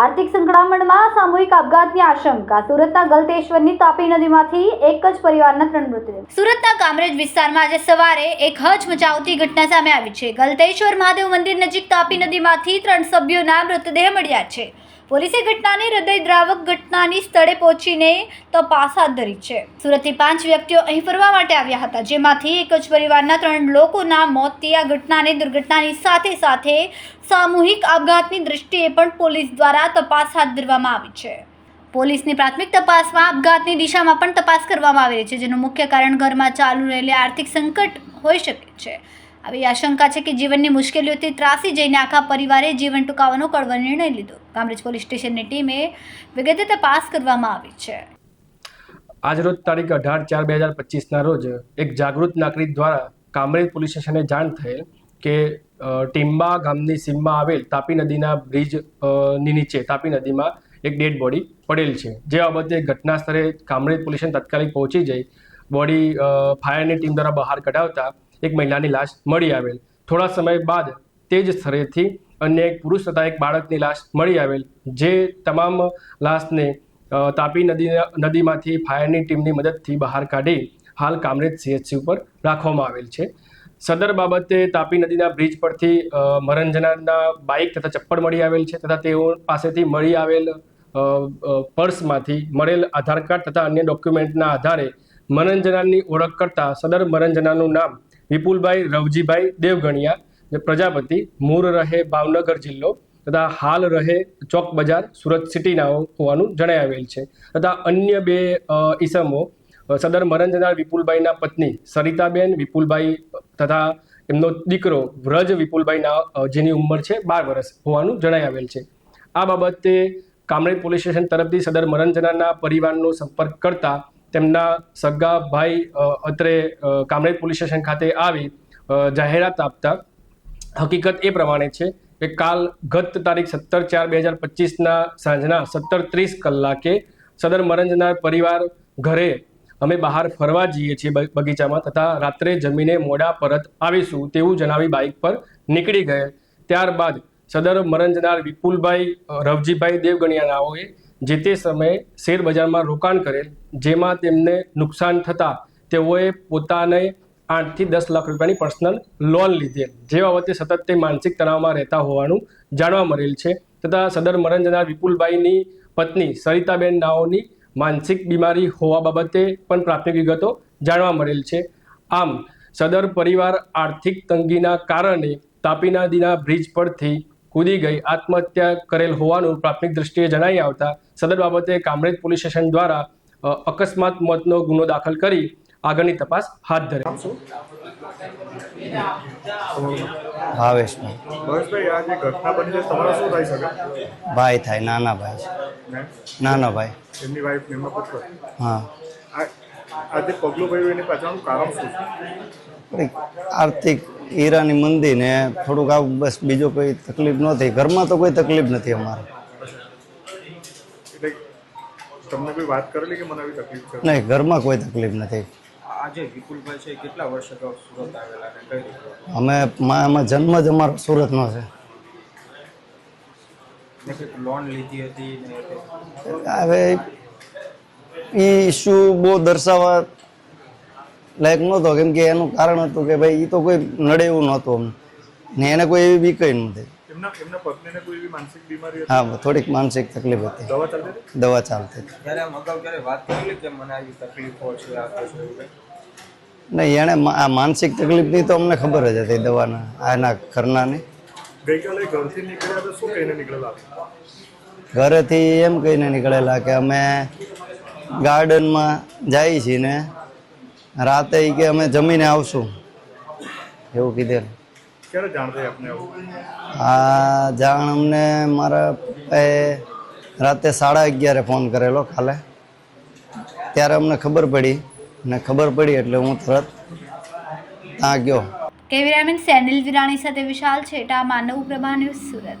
આર્થિક સંકળામણમાં સામૂહિક આપઘાતની આશંકા. સુરતના ગલતેશ્વરની તાપી નદીમાંથી એક જ પરિવારના ત્રણ મૃતદેહ. સુરતના કામરેજ વિસ્તારમાં આજે સવારે એક હચ મચાવતી ઘટના સામે આવી છે. ગલતેશ્વર મહાદેવ મંદિર નજીક તાપી નદીમાંથી ત્રણ સભ્યોના મૃતદેહ મળ્યા છે. પોલીસે ઘટનાની હૃદયદ્રાવક ઘટનાની સ્થળે પહોંચીને તપાસ હાથ ધરી છે. સુરતથી પાંચ વ્યક્તિઓ અહીં ફરવા માટે આવ્યા હતા, જેમાંથી એક જ પરિવારના ત્રણ લોકોના મોતથી આ ઘટનાને દુર્ઘટનાની સાથે સાથે સામૂહિક આપઘાતની દૃષ્ટિએ પણ પોલીસ દ્વારા તપાસ હાથ ધરવામાં આવી છે. પોલીસની પ્રાથમિક તપાસમાં આપઘાતની દિશામાં પણ તપાસ કરવામાં આવી રહી છે, જેનું મુખ્ય કારણ ઘરમાં ચાલુ રહેલી આર્થિક સંકટ હોઈ શકે છે. આવી આશંકા છે કે જીવનની મુશ્કેલીઓથી ત્રાસી જઈને આખા પરિવારે જીવન ટૂંકાવવાનો કડવો નિર્ણય લીધો. કામરેજ પોલીસ સ્ટેશનની ટીમે વિગતે તપાસ કરવામાં આવી છે. આજરોજ તારીખ અઢાર ચાર બે હજાર પચીસના રોજ એક જાગૃત નાગરિક દ્વારા કામરેજ પોલીસ સ્ટેશને જાણ થયેલ કે ટીમ્બા ગામની સીમમાં આવેલ તાપી નદીના બ્રિજની નીચે, તાપી નદીમાં એક ડેડ બોડી પડેલ છે. જે બાબતે ઘટના સ્થળે કામરેજ પોલીસ તાત્કાલિક પહોંચી જઈ બોડી ફાયરની ટીમ દ્વારા બહાર કઢાવતા એક મહિલાની લાશ મળી આવેલ. થોડા સમય બાદ તે જ સ્થળેથી અન્ય એક પુરુષ તથા એક બાળકની લાશ મળી આવેલ, જે તમામ લાશને તાપી નદી, નદીમાંથી ફાયરની ટીમની મદદથી બહાર કાઢી હાલ કામરેજ સીએચસી ઉપર રાખવામાં આવેલ છે. સદર બાબતે તાપી નદીના બ્રિજ પરથી મરંજનાના બાઇક તથા ચપ્પલ મળી આવેલ છે તથા તેઓ પાસેથી મળી આવેલ પર્સમાંથી મળેલ આધાર કાર્ડ તથા અન્ય ડોક્યુમેન્ટના આધારે મરંજનાની ઓળખ કરતા સદર મરંજનાનું નામ વિપુલભાઈ, રવજીભાઈ, દેવગણિયા જે પ્રજાપતિ મૂળ રહે ભાવનગર જિલ્લો તથા હાલ રહે ચોક બજાર સુરત સિટીના હોવાનું જણાઈ આવેલ છે. તથા અન્ય બે ઈસમો સદર મરંજના વિપુલભાઈના પત્ની સરિતાબેન વિપુલભાઈ તથા એમનો દીકરો વ્રજ વિપુલભાઈના જેની ઉંમર છે બાર વર્ષ હોવાનું જણાઈ આવેલ છે. આ બાબતે કામરેજ પોલીસ સ્ટેશન તરફથી સદર મરંજનાના પરિવારનો સંપર્ક કરતા તેમના સગા ભાઈ અત્રે કામરેજ પોલીસ સ્ટેશન ખાતે આવી જાહેરાત આપતા. હકીકત એ પ્રમાણે છે કે કાલ ગત તારીખ સત્તર ચાર બે હજાર પચીસના સાંજના સત્તર ત્રીસ કલાકે સદર મરંજના પરિવાર ઘરે અમે બહાર ફરવા જઈએ છીએ બગીચામાં તથા રાત્રે જમીને મોડા પરત આવીશું તેવું જણાવી બાઇક પર નીકળી ગયા. ત્યારબાદ સદર મરંજનાર વિપુલભાઈ રવજીભાઈ રવજીભાઈ દેવગણિયાનાઓએ જે તે સમયે શેરબજારમાં રોકાણ કરેલ, જેમાં તેમને નુકસાન થતાં તેઓએ પોતાને આઠથી દસ લાખ રૂપિયાની પર્સનલ લોન લીધેલ. જે બાબતે સતત તે માનસિક તણાવમાં રહેતા હોવાનું જાણવા મળેલ છે તથા સદર મરંજનાર વિપુલભાઈની પત્ની સરિતાબેન નાઓની માનસિક બીમારી હોવા બાબતે પણ પ્રાથમિક વિગતો જાણવા મળેલ છે. આમ, સદર પરિવાર આર્થિક તંગીના કારણે તાપી નદીના બ્રિજ પરથી કૂદી ગઈ આત્મહત્યા કરેલ હોવાનું પ્રાથમિક દ્રષ્ટિએ જણાઈ આવતા સદર બાબતે કામરેજ પોલીસ સ્ટેશન દ્વારા અકસ્માત મોતનો ગુનો દાખલ કરી આગળની તપાસ હાથ ધરી. ભાવેશભાઈ. ભાવેશભાઈ આ જે ઘટના બની છે તમારા શું થઈ શકે ભાઈ થાય નાના ભાઈ નાનો ભાઈ. એમની વાઈફ એમના પુત્ર? હા. આ આ પગલું ભર્યું એની પાછળનું કારણ શું છે? આર્થિક હીરાની મંદી ને થોડુંક આવું બસ બીજો કોઈ તકલીફ નથી ઘરમાં તો કોઈ તકલીફ નથી અમારે. તમને કોઈ વાત કરેલી કે મને આવી તકલીફ છે? નહીં ઘરમાં કોઈ તકલીફ નથી. આજે વિપુલભાઈ છે કેટલા વર્ષ અગાઉ સુરત આવેલા અને કઈ રીતે? અમે મા- આમાં જન્મ જ અમારો સુરતનો છે. લોન લીધી હતી. હવે એ ઇસ્યુ બહુ દર્શાવવા લાયક નહોતો કેમ કે એનું કારણ હતું કે ભાઈ એ તો કોઈ નડે એવું નહોતું અમને. ને એને કોઈ એવી નથી પત્નીને કોઈ એવી માનસિક બીમારી હતી? હા થોડીક માનસિક તકલીફ હતી. દવા ચાલતી નહીં એણે આ માનસિક તકલીફની તો અમને ખબર જ હતી દવાના આના ખરનાની ગઈકાલે ઘરથી નીકળ્યા તો શું કહીને નીકળેલા? ઘરેથી એમ કહીને નીકળેલા કે અમે ગાર્ડનમાં જાય છીએ ને રાતે કે અમે જમીને આવશું. એવું કીધેલું. ક્યારે જાણ થઈ આપને આ જાણ અમને મારા પપ્પાએ રાતે સાડા અગિયારે ફોન કરેલો કાલે. ત્યારે અમને ખબર પડી ને ખબર પડી એટલે હું તરત ત્યાં ગયો. કેમેરામેન સેનિલ વિરાણી સાથે વિશાલ છેટા માનવ પ્રભા ન્યૂઝ સુરત.